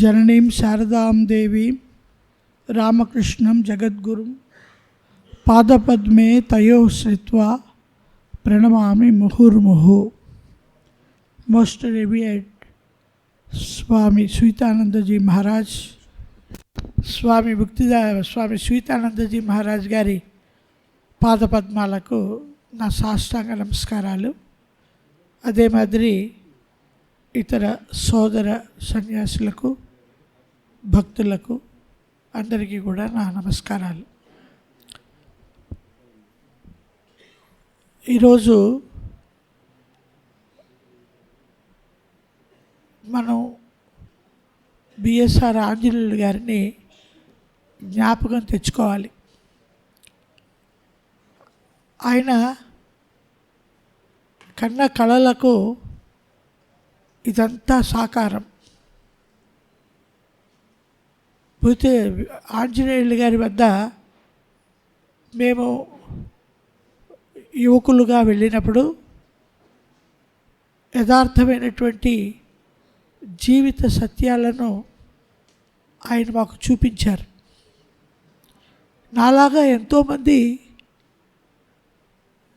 జననీం శారదాం దేవీం రామకృష్ణం జగద్గురుం పాదపద్మే తయో శ్రిత్వా ప్రణమామి ముహుర్ముహు. మోస్ట్ రెవియర్డ్ స్వామి సీతానందజీ మహారాజ్ స్వామి భక్తిదా స్వామి సీతానందజీ మహారాజ్ గారి పాదపద్మాలకు నా సాష్టాంగ నమస్కారాలు. అదే మాదిరి ఇతర సోదర సన్యాసులకు భక్తులకు అందరికీ కూడా నా నమస్కారాలు. ఈరోజు మనం బిఎస్ఆర్ ఆంజనేయులు గారిని జ్ఞాపకం తెచ్చుకోవాలి. ఆయన కన్న కళలకు ఇదంతా సాకారం. పోతే ఆంజనేయులు గారి వద్ద మేము యువకులుగా వెళ్ళినప్పుడు యథార్థమైనటువంటి జీవిత సత్యాలను ఆయన మాకు చూపించారు. నాలాగా ఎంతోమంది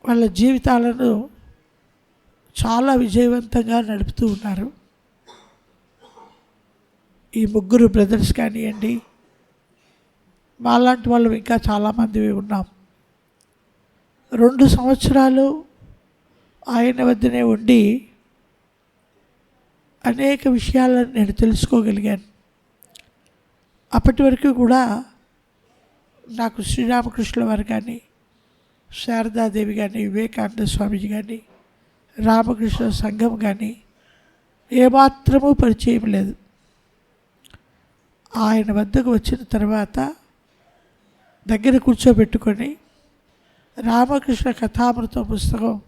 వాళ్ళ జీవితాలను చాలా విజయవంతంగా నడుపుతూ ఉన్నారు. ఈ ముగ్గురు బ్రదర్స్ కానివ్వండి మాలాంటి వాళ్ళు ఇంకా చాలామంది ఉన్నాం. రెండు సంవత్సరాలు ఆయన వద్దనే ఉండి అనేక విషయాలను నేను తెలుసుకోగలిగాను. అప్పటి వరకు కూడా నాకు శ్రీరామకృష్ణ వారు కానీ శారదాదేవి కానీ వివేకానంద స్వామీజీ కానీ రామకృష్ణ సంఘం కానీ ఏమాత్రమూ పరిచయం లేదు. ఆయన వద్దకు వచ్చిన తర్వాత దగ్గర కూర్చోబెట్టుకొని రామకృష్ణ కథామృతం పుస్తకం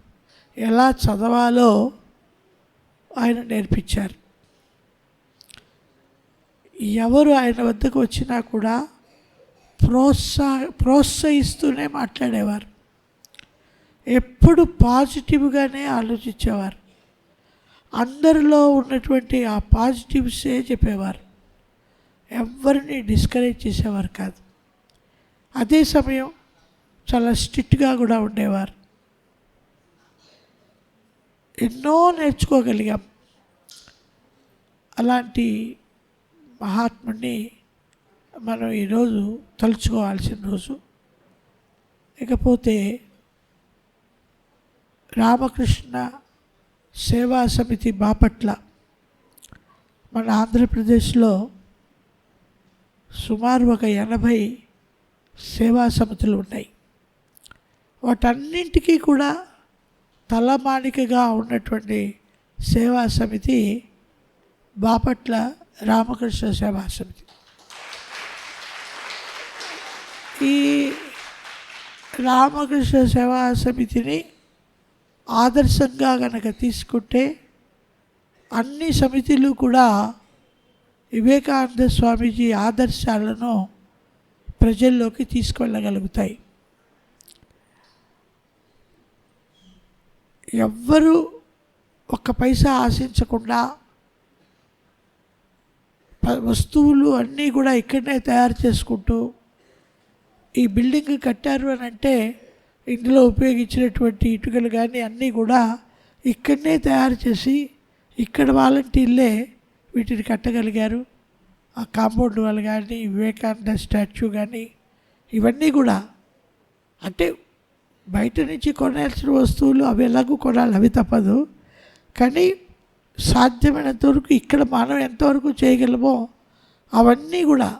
ఎలా చదవాలో ఆయన నేర్పించారు. ఎవరు ఆయన వద్దకు వచ్చినా కూడా ప్రోత్సా ప్రోత్సహిస్తూనే మాట్లాడేవారు. ఎప్పుడు పాజిటివ్గానే ఆలోచించేవారు. అందరిలో ఉన్నటువంటి ఆ పాజిటివ్సే చెప్పేవారు. ఎవరిని డిస్కరేజ్ చేసేవారు కాదు. అదే సమయం చాలా స్ట్రిక్ట్గా కూడా ఉండేవారు. ఎన్నో నేర్చుకోగలిగాం. అలాంటి మహాత్ముడిని మనం ఈరోజు తలుచుకోవాల్సిన రోజు. ఇకపోతే రామకృష్ణ సేవా సమితి బాపట్ల మన ఆంధ్రప్రదేశ్లో సుమారు ఒక ఎనభై సేవా సమితులు ఉన్నాయి. వాటన్నింటికీ కూడా తలమానికగా ఉన్నటువంటి సేవా సమితి బాపట్ల రామకృష్ణ సేవా సమితి. ఈ రామకృష్ణ సేవా సమితిని ఆదర్శంగా కనుక తీసుకుంటే అన్ని సమితిలు కూడా వివేకానంద స్వామీజీ ఆదర్శాలను ప్రజల్లోకి తీసుకెళ్ళగలుగుతాయి. ఎవ్వరూ ఒక్క పైసా ఆశించకుండా వస్తువులు అన్నీ కూడా ఇక్కడనే తయారు చేసుకుంటూ ఈ బిల్డింగ్ కట్టారు అని అంటే ఇందులో ఉపయోగించినటువంటి ఇటుకలు కానీ అన్నీ కూడా ఇక్కడనే తయారు చేసి ఇక్కడ వాలంటీర్లే వీటిని కట్టగలిగారు. ఆ కాంపౌండ్ వాళ్ళు కానీ వివేకానంద స్టాచ్యూ కానీ ఇవన్నీ కూడా అంటే బయట నుంచి కొనాల్సిన వస్తువులు అవి ఎలాగూ కొనాలి అవి తప్పదు. కానీ సాధ్యమైనంత వరకు ఇక్కడ మనం ఎంతవరకు చేయగలమో అవన్నీ కూడా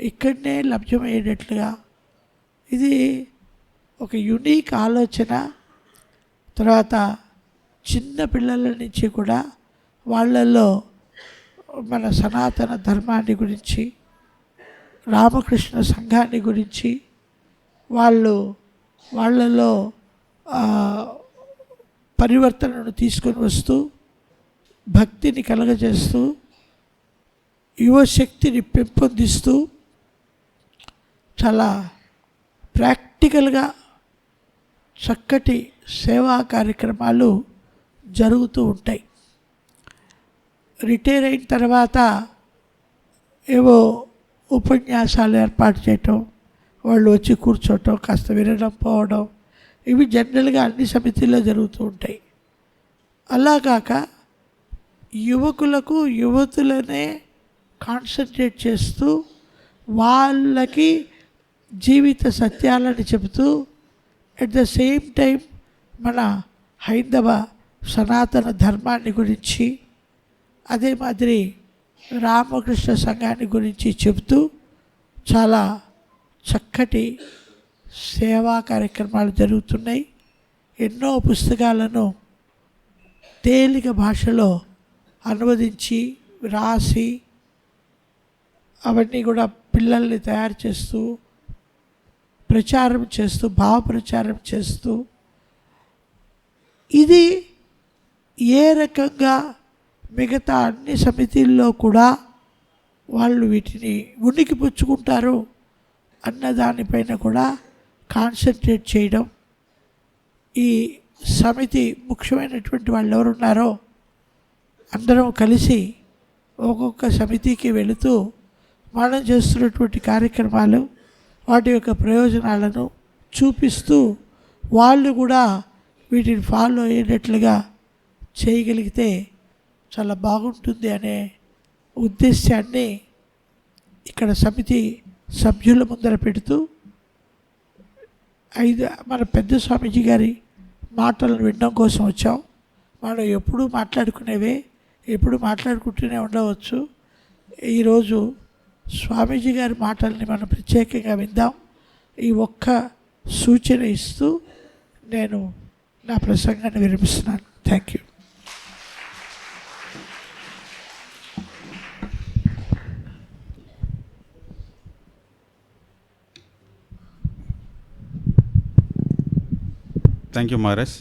ఇక్కడనే లభ్యమయ్యేటట్లుగా. ఇది ఒక యునీక్ ఆలోచన. తర్వాత చిన్న పిల్లల నుంచి కూడా వాళ్ళల్లో మన సనాతన ధర్మాన్ని గురించి రామకృష్ణ సంఘాన్ని గురించి వాళ్ళు వాళ్ళలో పరివర్తనను తీసుకొని వస్తూ భక్తిని కలగజేస్తూ యువశక్తిని పెంపొందిస్తూ చాలా ప్రాక్టికల్గా చక్కటి సేవా కార్యక్రమాలు జరుగుతూ ఉంటాయి. రిటైర్ అయిన తర్వాత ఏవో ఉపన్యాసాలు ఏర్పాటు చేయటం వాళ్ళు వచ్చి కూర్చోటం కాస్త వినడం పోవడం ఇవి జనరల్గా అన్ని సమితిలో జరుగుతూ ఉంటాయి. అలా కాక యువకులకు యువతులనే కాన్సన్ట్రేట్ చేస్తూ వాళ్ళకి జీవిత సత్యాలని చెబుతూ అట్ ద సేమ్ టైం మన హైందవ సనాతన ధర్మాన్ని గురించి అదే మాదిరి రామకృష్ణ సంఘాన్ని గురించి చెబుతూ చాలా చక్కటి సేవా కార్యక్రమాలు జరుగుతున్నాయి. ఎన్నో పుస్తకాలను తేలిక భాషలో అనువదించి రాసి అవన్నీ కూడా పిల్లల్ని తయారు చేస్తూ ప్రచారం చేస్తూ భావ ప్రచారం చేస్తూ. ఇది ఏ రకంగా మిగతా అన్ని సమితిల్లో కూడా వాళ్ళు వీటిని ఉనికి పుచ్చుకుంటారు అన్న దానిపైన కూడా కాన్సన్ట్రేట్ చేయడం. ఈ సమితి ముఖ్యమైనటువంటి వాళ్ళు ఎవరున్నారో అందరం కలిసి ఒక్కొక్క సమితికి వెళుతూ మనం చేస్తున్నటువంటి కార్యక్రమాలు వాటి యొక్క ప్రయోజనాలను చూపిస్తూ వాళ్ళు కూడా వీటిని ఫాలో అయ్యేటట్లుగా చేయగలిగితే చాలా బాగుంటుంది అనే ఉద్దేశాన్ని ఇక్కడ సమితి సభ్యుల ముందర పెడుతూ ఐదు మన పెద్ద స్వామీజీ గారి మాటలను వినడం కోసం వచ్చాం. మనం ఎప్పుడూ మాట్లాడుకునేవే ఎప్పుడు మాట్లాడుకుంటూనే ఉండవచ్చు. ఈరోజు స్వామీజీ గారి మాటల్ని మనం ప్రత్యేకంగా విందాం. ఈ ఒక్క సూచన ఇస్తూ నేను నా ప్రసంగాన్ని విరమిస్తున్నాను. Thank you thank you మారస్